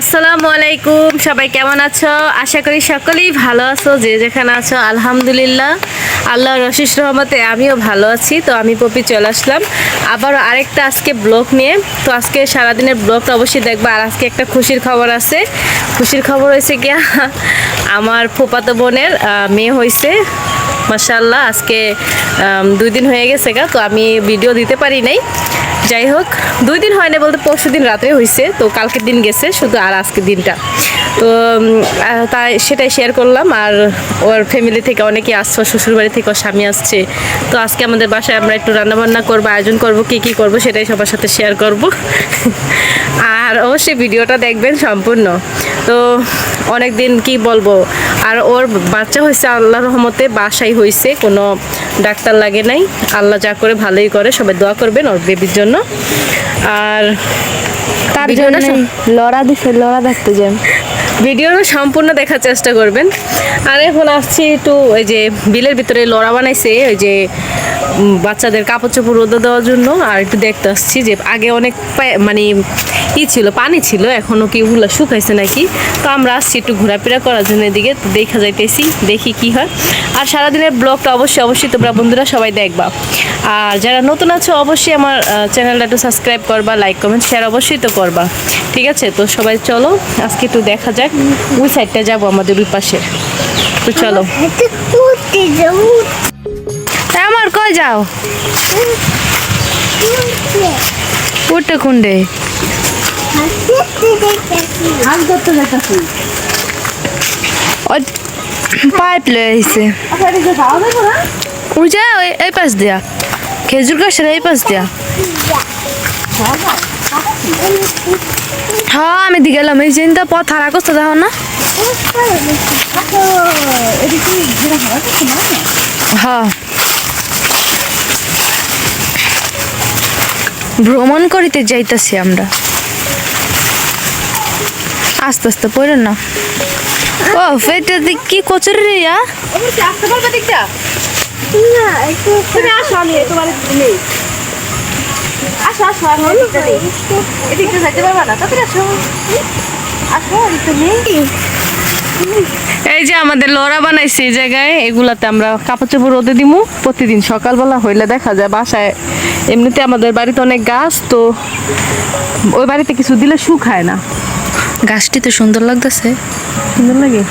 আসসালামু আলাইকুম, সবাই কেমন আছো? আশা করি সকলেই ভালো আছো, যে যেখানে আছো, আলহামদুলিল্লাহ। আল্লাহ রশিস রহমতে আমিও ভালো আছি, তো আমি পপি চলে আসলাম। আবারও আরেকটা আজকে ব্লগ নিয়ে। তো আজকে সারাদিনের ব্লগটা অবশ্যই দেখব, আর আজকে একটা খুশির খবর আছে। খুশির খবর হয়েছে গিয়া, আমার ফুপাতো বোনের মেয়ে হয়েছে মাসাল্লাহ আজকে দুই দিন হয়ে গেছে গা, তো আমি ভিডিও দিতে পারি নাই। যাই হোক দুই দিন হয় না বলতে পরশু দিন রাতে হয়েছে তো কালকের দিন গেছে, শুধু আর আজকের দিনটা। তো তাই সেটাই শেয়ার করলাম, আর ওর ফ্যামিলি থেকে অনেকে আসছে শ্বশুরবাড়ি থেকে ওর স্বামী আসছে। তো আজকে আমাদের বাসায় আমরা একটু রান্নাবান্না করব, আয়োজন করব, কি কি করব, সেটাই সবার সাথে শেয়ার করব। আর অবশ্যই ভিডিওটা দেখবেন সম্পূর্ণ। তো অনেক দিন কি বলব, আর ওর বাচ্চা হয়েছে, আল্লাহ রহমতে বাসাই হয়েছে কোনো ডাক্তার লাগে নাই। আল্লাহ যা করে ভালোই করে, সবাই দোয়া করবেন ওর বেবির জন্য। আর তার জন্য লড়া দিছে লড়া দেখতে যান ভিডিওটা সম্পূর্ণ দেখার চেষ্টা করবেন। আর এখন আসছি একটু ওই যে বিলের ভিতরে লড়া বানাইছে ওই যে বাচ্চাদের কাপড় চোপড় রোদে দেওয়ার জন্য, আর একটু দেখতে আসছি যে আগে অনেক মানে ই ছিল, পানি ছিল, এখনও কি ওগুলো শুকাইছে নাকি? তো আমরা আসছি একটু ঘোরাফেরা করার জন্য এদিকে দেখা যাইতেছি, দেখি কি হয়। আর সারাদিনের ব্লগটা অবশ্যই অবশ্যই তোমরা বন্ধুরা সবাই দেখবা। আর যারা নতুন আছো, অবশ্যই আমার চ্যানেলটা একটু সাবস্ক্রাইব করবা, লাইক, কমেন্ট শেয়ার অবশ্যই তো করবা। ঠিক আছে? তো সবাই চলো, আজকে একটু দেখা যাক, ওই সাইডটা যাব আমাদের ওই পাশে। তো চলো। তা আমার কই যাও? উঠে কুন্ডে পাইপ লয়ে আইছে। ওই যা এই পাশ দিয়া। খেজুর গাছের এই পাশ দিয়া। হ্যাঁ আমি দি গেলাম। এই চিন্তা পথ হারা করতে দেখো না। হ্যাঁ। ভ্রমণ করিতে যাইতাছি আমরা। আস্তে আস্তে পড়েন না। ও ফেটে কি কচুরি রে ইয়া? আসতে পারবে দিকটা তুমি আসো আমি তোমার নেই। আসো আসো আমি এদিকটা এদিকটা যাইতে পারবা না? তাড়াতাড়ি আসো। আসো এদিকটা নেই। এই যে আমাদের লড়া বানাইছে এই জায়গায় এগুলাতে আমরা কাপড় চোপড় রোদে দিমু। প্রতিদিন সকালবেলা হইলে দেখা যায় বাসায় এমনিতে আমাদের বাড়িতে অনেক গাছ তো ওই বাড়িতে কিছু দিলে শুকায় না। গাছটি তো সুন্দর লাগতেছে। সুন্দর লাগে?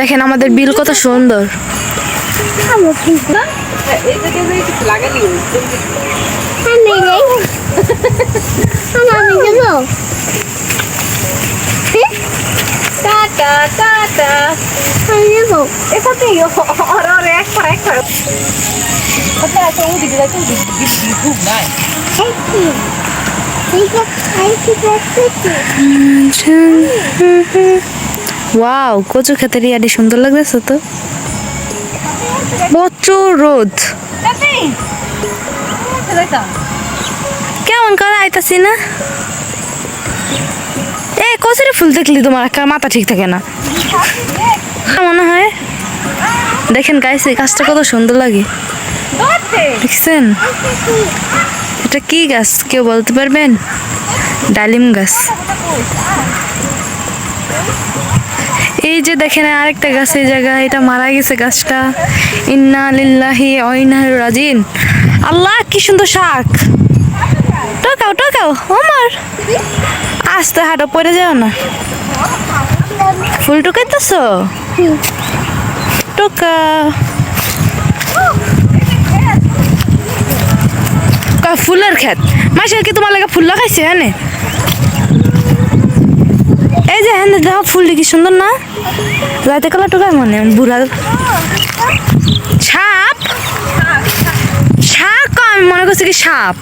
দেখেন আমাদের বিল কত সুন্দর। টাটা এক পর এক পর আচ্ছা আচ্ছা ওদিকে যাচ্ছে ওদিকে খুব নাই। ওয়াও কচু খেতে রিয়াডি সুন্দর লাগতেছে তো। প্রচুর রোদ। কেমন করে আইতাছি না? এ, কচুরি ফুল দেখলি তোমার? একটা মাথা ঠিক থাকে না। মনে হয় দেখেন গাইস এই গাছটা কত সুন্দর লাগে। দেখছেন? এটা কি গাছ? কেউ বলতে পারবেন? ডালিম গাছ। এই যে দেখেন, আরেকটা গাছ এই জায়গায়, এটা মারা গেছে গাছটা। ইন্না লিল্লাহি অইনা রাজিন আল্লাহ, কি সুন্দর শাক। টকাও টকাও আমার আস্তে হাঁটো পড়ে যাও না। ফুল টুকাইতেছ? টোকা। ফুলের খেত মাসে কি তোমার লাগে ফুল লাগাইছে হ্যাঁ এই যে হ্যাঁ দেখো ফুলটি কি সুন্দর না? রাতে কালা টোকা মানে বুড়া। সাপ? সাপ আমি মনে করছি কি সাপ।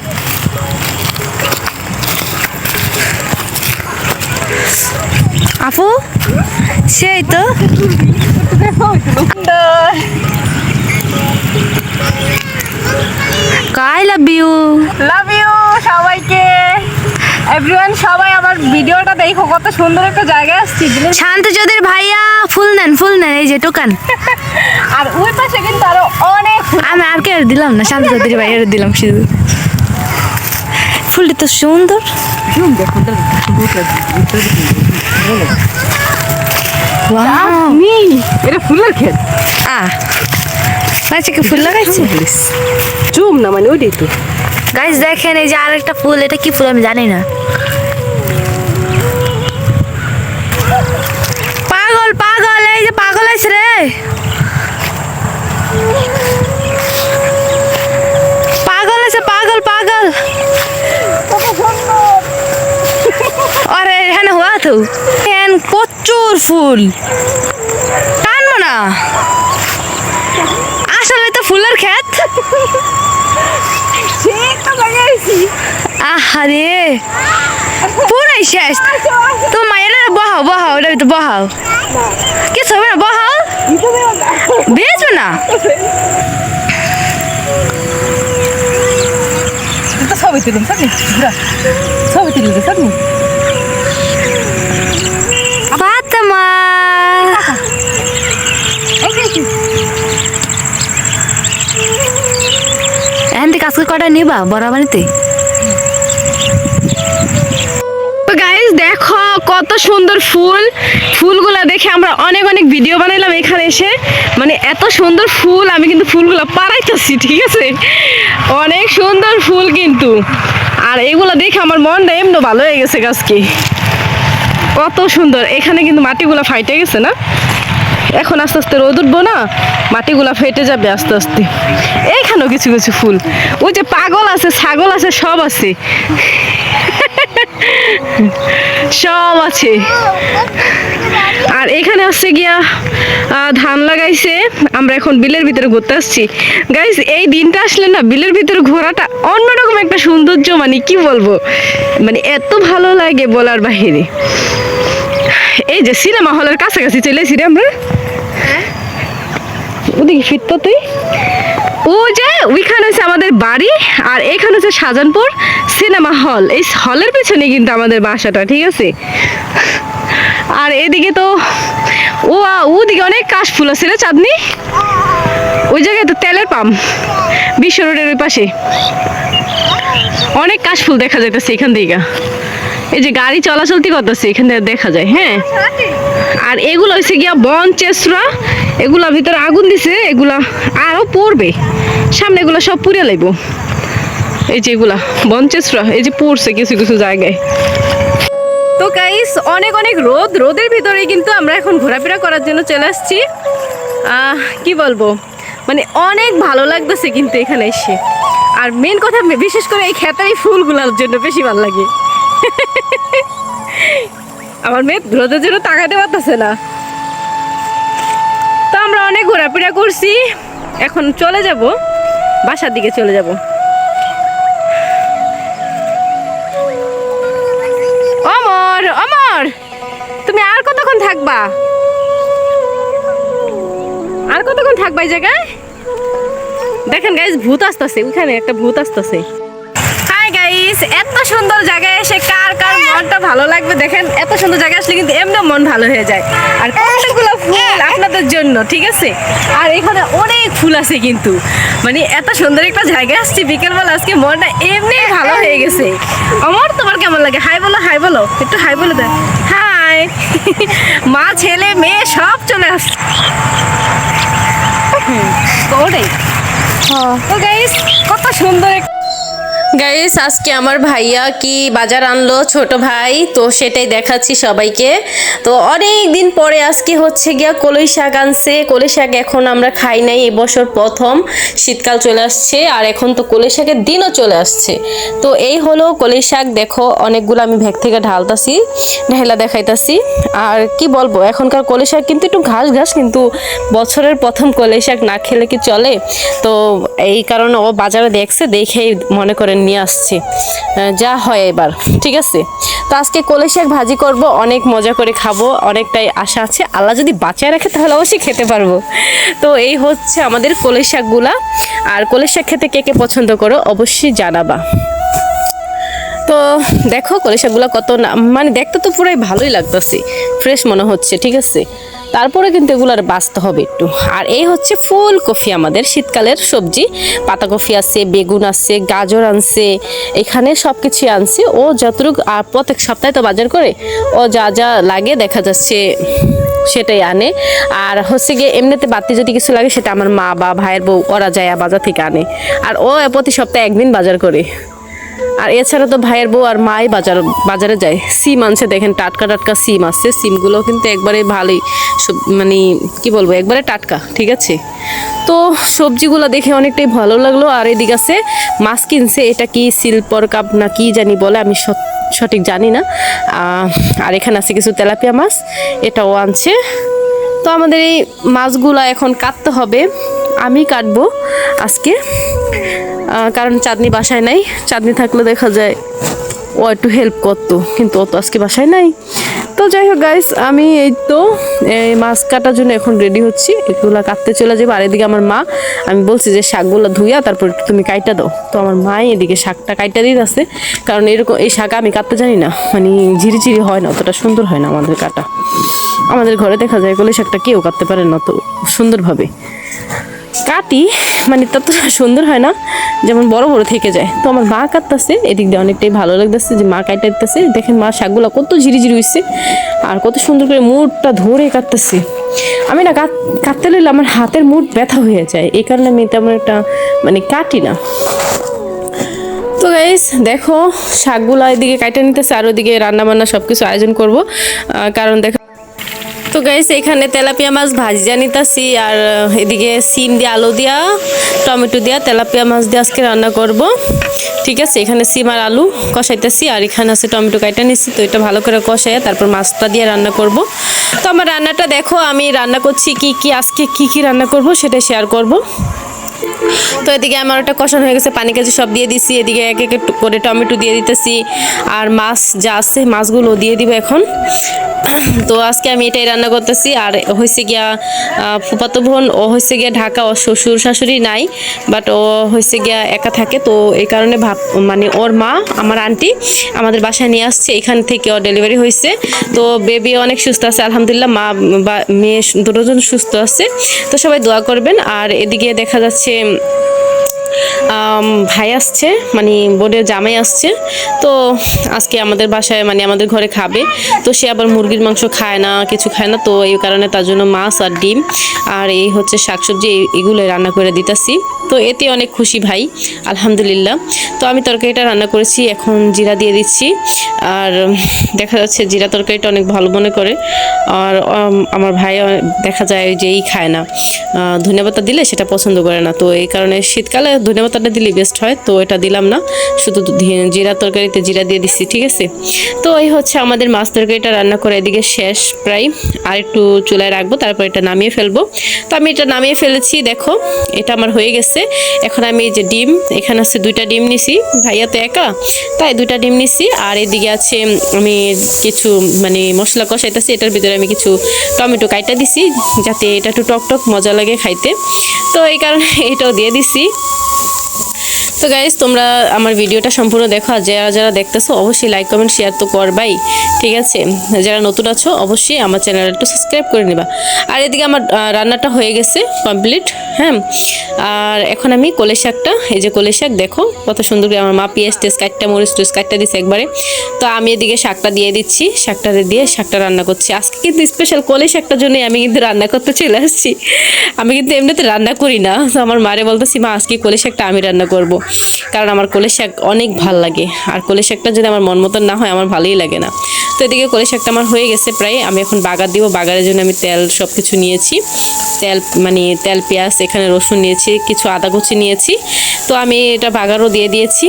আপু সেই তো। I love you? Love you সবাইকে। এভরিওয়ান সবাই আমার ভিডিওটা দেখো কত সুন্দর একটা জায়গায় আসছি শান্ত যদি ভাইয়া ফুল নেন ফুল নেন এই যে টোকান। আর ওই পাশে কিন্তু আরও অনেক আমি আর কে দিলাম না শান্ত চৌধুরী ভাইয়ের দিলাম শুধু। ফুলটি তো সুন্দর! এটা ফুলের ক্ষেত। আহ বাচ্চাকে ফুল লাগাইছে? চুম না মানে ওইটাই তো। গাইস দেখেন এই যে আরেকটা ফুল এটা কি ফুল আমি জানি না। প্রচুর ফুল। টানবো না। আসলে তো ফুলের ক্ষেত। আহারে। পুরাই শেষ। তো মায়েরা বহাও বহাও, ওটা তো বহাও। কিছু হবে না, বহাও? বেচবে না। সবাই তুলুন সবাই তুলুন সামনে এখান থেকে আজকে কটা নিবা বরাবরিতে তো গাইস দেখো কত সুন্দর ফুল। ফুলগুলা দেখে আমরা অনেক অনেক ভিডিও বানাইলাম এখানে এসে। মানে এত সুন্দর ফুল, আমি কিন্তু ফুলগুলো পাড়াইতেছি, ঠিক আছে? অনেক সুন্দর ফুল কিন্তু। আর এগুলো দেখে আমার মনটা এমনি ভালো হয়ে গেছে গাছকে কত সুন্দর। এখানে কিন্তু মাটিগুলো ফাইটে গেছে না? এখন আস্তে আস্তে রোদ উঠবো না, মাটিগুলো ফেটে যাবে আস্তে আস্তে। এইখানেও কিছু কিছু ফুল। ওই যে পাগল আছে, ছাগল আছে, সব আছে। সব আছে। আর এখানে আছে গিয়া ধান লাগাইছে। আমরা এখন বিলের ভিতরে ঘুরতে আসছি। গাইস এই দিনটা আসলে না বিলের ভিতরে ঘোরাটা অন্যরকম একটা সৌন্দর্য মানে কি বলব? মানে এত ভালো লাগে বলার বাহিরে। এই যে সিনেমা হলের কাছাকাছি চলে এসি রে আমরা। ওদিকে ফিরত তুই? ও যে, ওইখানে হচ্ছে আমাদের বাড়ি আর এখানে হচ্ছে শাহজাহানপুর সিনেমা হল। এই হলের পেছনে কিন্তু আমাদের বাসাটা, ঠিক আছে? আর এদিকে তো, ও, ওদিকে অনেক কাশ ফুল আছে রে চাঁদনি। ওই জায়গায় তো তেলের পাম্প, বিশ্ব রোডের ওই পাশে। অনেক কাশ ফুল দেখা যাইতেছে এখান থেকে এই যে গাড়ি চলাচলতি করতেছে, এখান থেকে দেখা যায় হ্যাঁ? আর এগুলো হচ্ছে গিয়া বন চেসরা এগুলা ভিতরে আগুন দিছে, এগুলা আরও পড়বে। সামনে এগুলা সব পুড়ে লাইব। এই যে এগুলা বন চেসরা এই যে পড়ছে কিছু কিছু জায়গায়। তো গাইস অনেক অনেক রোদ, রোদের ভিতরে কিন্তু আমরা এখন ঘোরাফেরা করার জন্য চলে আসছি। কি বলব? মানে অনেক ভালো লাগতেছে কিন্তু এখানে এসে। আর মেন কথা, বিশেষ করে এই খেতের এই ফুলগুলোর জন্য বেশি ভালো লাগে। আমার মেয়ে রোদের জন্য তাকাতে পারতেছে না। আমরা অনেক ঘোরাফেরা করছি। এখন চলে যাব। বাসার দিকে চলে যাব। অমর অমর! তুমি আর কতক্ষণ থাকবা? আর কতক্ষণ থাকবা এই জায়গায়? দেখেন গাইস ভূত আসতেছে। ওখানে একটা ভূত আসতেছে। হাই গাইস এত সুন্দর জায়গায় এসে মনটা ভালো লাগবে। দেখেন এত সুন্দর জায়গায় আসলে কিন্তু এমনি মন ভালো হয়ে যায়। আর কতগুলো ফুল আপনাদের জন্য ঠিক আছে? আর এখানে অনেক ফুল আছে কিন্তু। মানে এত সুন্দর একটা জায়গায় আসছি বিকেলবেলা আজকে মনটা এমনি ভালো হয়ে গেছে। আমার তোমার কেমন লাগে? হাই বলো হাই বলো। একটু হাই বলে দেয় হাই। মা ছেলে মেয়ে সব চলে আসছে ওটাই। তো গাইস কত সুন্দর এক- গাইস আজকে আমার ভাইয়া কি বাজার আনলো? ছোট ভাই, তো সেটাই দেখাচ্ছি সবাইকে। তো অনেক দিন পরে আজকে হচ্ছে গিয়া কলই শাক আনছে। কলই শাক এখন আমরা খাই নাই এবছর প্রথম। শীতকাল চলে আসছে, আর এখন তো কলই শাকের দিনও চলে আসছে। তো এই হলো কলই শাক, দেখো অনেকগুলো আমি ভেগ থেকে ঢালতাছি, ঢেলা দেখাইতাছি। আর কি বলব, এখনকার কলই শাক কিন্তু একটু ঘাস ঘাস, কিন্তু বছরের প্রথম কলই শাক না খেলে কি চলে? তো এই কারণে ও বাজারে দেখছে, দেখেই মনে করেন নিয়ে আসছে। যা হয় এবার, ঠিক আছে? তো আজকে কলে শাক ভাজি করব, অনেক মজা করে খাব, অনেকটাই আশা আছে। আল্লাহ যদি বাঁচায় রাখে, তাহলে অবশ্যই খেতে পারব। তো এই হচ্ছে আমাদের কলে শাকগুলা। আর কলে শাক খেতে কে কে পছন্দ করো, অবশ্যই জানাবা। তো দেখো কলে শাকগুলো কত না মানে দেখতে তো পুরাই ভালোই লাগতেছে। ফ্রেশ মনে হচ্ছে, ঠিক আছে? তারপরে কিন্তু এগুলার বাঁচতে হবে একটু। আর এই হচ্ছে ফুলকপি আমাদের শীতকালের সবজি। পাতাকপি আছে, বেগুন আছে, গাজর আনছে, এখানে সব কিছুই আনছে। ও যতটুকু, আর প্রত্যেক সপ্তাহে তো বাজার করে, ও যা যা লাগে দেখা যাচ্ছে সেটাই আনে। আর হচ্ছে গিয়ে এমনিতে বাড়তি যদি কিছু লাগে সেটা আমার মা বা ভাইয়ের বউ, ওরা যায় বাজার থেকে আনে। আর ও প্রতি সপ্তাহে একদিন বাজার করে। আর এছাড়া তো ভাইয়ের বউ আর মাই বাজার, বাজারে যায়। সিম আনছে, দেখেন টাটকা টাটকা সিম আসছে সিমগুলো কিন্তু একবারে ভালোই। মানে কি বলব, একবারে টাটকা, ঠিক আছে? তো সবজিগুলো দেখে অনেকটাই ভালো লাগল। আর এদিকে আছে মাছ কিনছে, এটা কি শিল্পর কাপ না কি জানি বলে, আমি সঠিক জানি না। আর এখানে আছে কিছু তেলাপিয়া মাছ, এটাও আনছে। তো আমাদের এই মাছগুলো এখন কাটতে হবে। আমি কাটবো আজকে। কারণ চাঁদনি বাসায় নাই। চাঁদনি থাকলে দেখা যায় ও একটু হেল্প করতো, কিন্তু ও তো আজকে বাসায় নাই। তো যাই হোক গাইস আমি এই তো, এই মাছ কাটার জন্য এখন রেডি হচ্ছি। এগুলো কাটতে চলে যাব। আর এদিকে আমার মা, আমি বলছি যে শাকগুলো ধুইয়া তারপর তুমি কাইটা দাও। তো আমার মাই এদিকে শাকটা কাইটা দিয়ে আছে কারণ এরকম এই শাক আমি কাটতে জানি না। মানে ঝিরিঝিরি হয় না, অতটা সুন্দর হয় না আমাদের কাটা। আমাদের ঘরে দেখা যায় কলে শাকটা কেউ কাটতে পারে না তো, সুন্দরভাবে। কাটি মানে ততটা সুন্দর হয় না, যেমন বড় বড় থেকে যায়। তো আমার মা কাটতেছে এদিক দিয়ে অনেকটাই ভালো লাগতেছে যে মা কাটতে দিতেছে দেখেন মা শাকগুলো কত ঝিরিঝিরি হইছে, আর কত সুন্দর করে মুডটা ধরে কাটতেছে আমি না কাট- কাটতে লইলে আমার হাতের মুড ব্যথা হয়ে যায়, এই কারণে আমি তেমন একটা মানে কাটি না। তো গাইস দেখো, শাকগুলো এদিকে কাটে নিতেছে, আর ওদিকে রান্না বান্না সব কিছু আয়োজন করব। কারণ দেখো গাইস এখানে তেলাপিয়া মাছ ভাজিয়া নিতাছি আর এদিকে সিম দিয়ে আলু দিয়া, টমেটো দিয়া তেলাপিয়া মাছ দিয়ে আজকে রান্না করব। ঠিক আছে, এখানে সিম আর আলু কষাইতেছি আর এখানে আছে টমেটো কাইটা নিচ্ছি তো এটা ভালো করে কষাই তারপর মাছটা দিয়ে রান্না করব। তো আমার রান্নাটা দেখো, আমি রান্না করছি কি কি, আজকে কি কি রান্না করব সেটা শেয়ার করব। তো এদিকে আমার ওটা কষানো হয়ে গেছে, পানি কাজে সব দিয়ে দিছি। এদিকে এক এক করে টমেটো দিয়ে দিতেছি, আর মাছ যা আছে, মাছগুলো দিয়ে দিব এখন। তো আজকে আমি এটাই রান্না করতেছি, আর হয়েছে গিয়া ফুফাতো বোন, ও হয়েছে গিয়া ঢাকা ও শ্বশুর শাশুড়ি নাই বাট ও হয়েছে গিয়া একা থাকে। তো এই কারণে ভাব মানে ওর মা, আমার আন্টি, আমাদের বাসায় নিয়ে আসছে, এখান থেকে ওর ডেলিভারি হয়েছে তো বেবি অনেক সুস্থ আছে, আলহামদুলিল্লাহ, মা বা, মেয়ে দুজন সুস্থ আছে। তো সবাই দোয়া করবেন, আর এদিকে দেখা যাচ্ছে আম, ভাই আসছে মানে বোনের জামাই আসছে। তো আজকে আমাদের বাসায় মানে আমাদের ঘরে খাবে। তো সে আবার মুরগির মাংস খায় না, কিছু খায় না। তো এই কারণে তার জন্য মাছ আর ডিম। আর এই হচ্ছে শাকসবজি এগুলো রান্না করে দিতেছি। তো এতে অনেক খুশি ভাই, আলহামদুলিল্লাহ। তো আমি তরকারিটা রান্না করেছি, এখন জিরা দিয়ে দিচ্ছি। আর দেখা যাচ্ছে জিরা তরকারিটা অনেক ভালো মনে করে। আর আমার ভাই দেখা যায় যে এই খায় না। ধনেপাতা দিলে সেটা পছন্দ করে না। তো এই কারণে শীতকালে ধনেপাতাটা দিলে বেস্ট হয়, তো এটা দিলাম না। শুধু জিরা তরকারিতে জিরা দিয়ে দিচ্ছি ঠিক আছে? তো এই হচ্ছে আমাদের মাছ তরকারিটা রান্না করে এদিকে শেষ প্রায়। আর একটু চুলায় রাখব, তারপর এটা নামিয়ে ফেলব। তো আমি এটা নামিয়ে ফেলেছি, দেখো, এটা আমার হয়ে গেছে। এখন আমি এই যে ডিম, এখানে আছে দুইটা ডিম নিছি, ভাইয়া তো একা, তাই দুইটা ডিম নিছি। আর এদিকে আছে, আমি কিছু মানে মশলা কষাইতেছি, এটার ভিতরে আমি কিছু টমেটো কাইটা দিছি, যাতে এটা একটু টক টক মজা লাগে খাইতে। তো এই কারণে এটাও দিয়ে দিছি। তো গাইজ তোমরা আমার ভিডিওটা সম্পূর্ণ দেখো আর যারা যারা দেখতেছো, অবশ্যই লাইক কমেন্ট শেয়ার তো করবাই, ঠিক আছে? যারা নতুন আছো, অবশ্যই আমার চ্যানেলটা সাবস্ক্রাইব করে নিবা। আর এদিকে আমার রান্নাটা হয়ে গেছে কমপ্লিট হ্যাঁ? আর এখন আমি কলে শাকটা, এই যে কলে শাক দেখো, কত সুন্দর করে আমার মা পেঁয়াজ টেস্ট কাটটা, মরিচ টেস্ট কাটটা দিচ্ছে একবারে। তো আমি এদিকে শাকটা দিয়ে দিচ্ছি শাকটা দিয়ে শাকটা রান্না করছি। আজকে কিন্তু স্পেশাল কলে শাকটার জন্যই আমি কিন্তু রান্না করতে চলে আসছি। আমি কিন্তু এমনিতে রান্না করি না। তো আমার মারে বলতেছি, মা, আজকে কলে শাকটা আমি রান্না করব। কারণ আমার কলে শাক অনেক ভালো লাগে। আর কলে শাকটা যদি আমার মন মতন না হয়, আমার ভালোই লাগে না। তো এদিকে কলে শাকটা আমার হয়ে গেছে প্রায়। আমি এখন বাগার দিব। বাগারের জন্য আমি তেল সব কিছু নিয়েছি। তেল মানে তেল, পেঁয়াজ, এখানে রসুন নিয়েছি, কিছু আদা কুচি নিয়েছি। তো আমি এটা বাগারও দিয়ে দিয়েছি।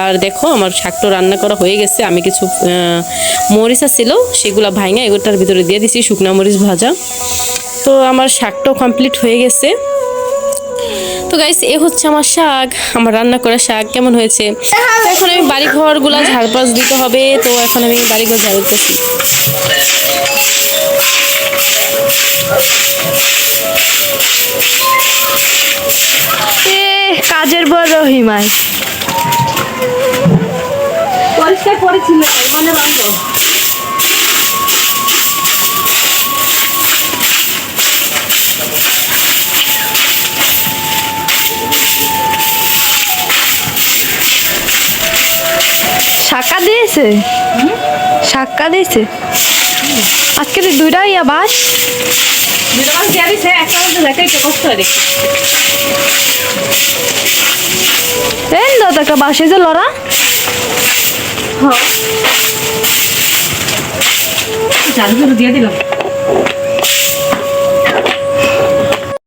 আর দেখো, আমার শাকটা রান্না করা হয়ে গেছে। আমি কিছু মরিচ ছিল সেগুলো ভাঙা এগুলোটার ভিতরে দিয়ে দিয়েছি শুকনা মরিচ ভাজা। তো আমার শাকটাও কমপ্লিট হয়ে গেছে। তো গাইস এ হচ্ছে আমার শাক আমার রান্না করা শাক কেমন হয়েছে? এখন আমি বাড়ি ঘরগুলা ঝাড়পাস দিতে হবে তো এখন আমি বাড়ি ঘর ঝাড়ু দিতেছি। এ কাজের বড় রহিমাই। পরিষ্কার মানে দিছে দিয়েছে? সাক্ষা দিয়েছে? আজকে তো দুইটাই ইয়া বাস। দুটো মাছ দিয়ে দিছে একটা মাছ কষ্ট হয় এই বাসে যে লড়া হ্যাঁ দিয়ে দিলাম।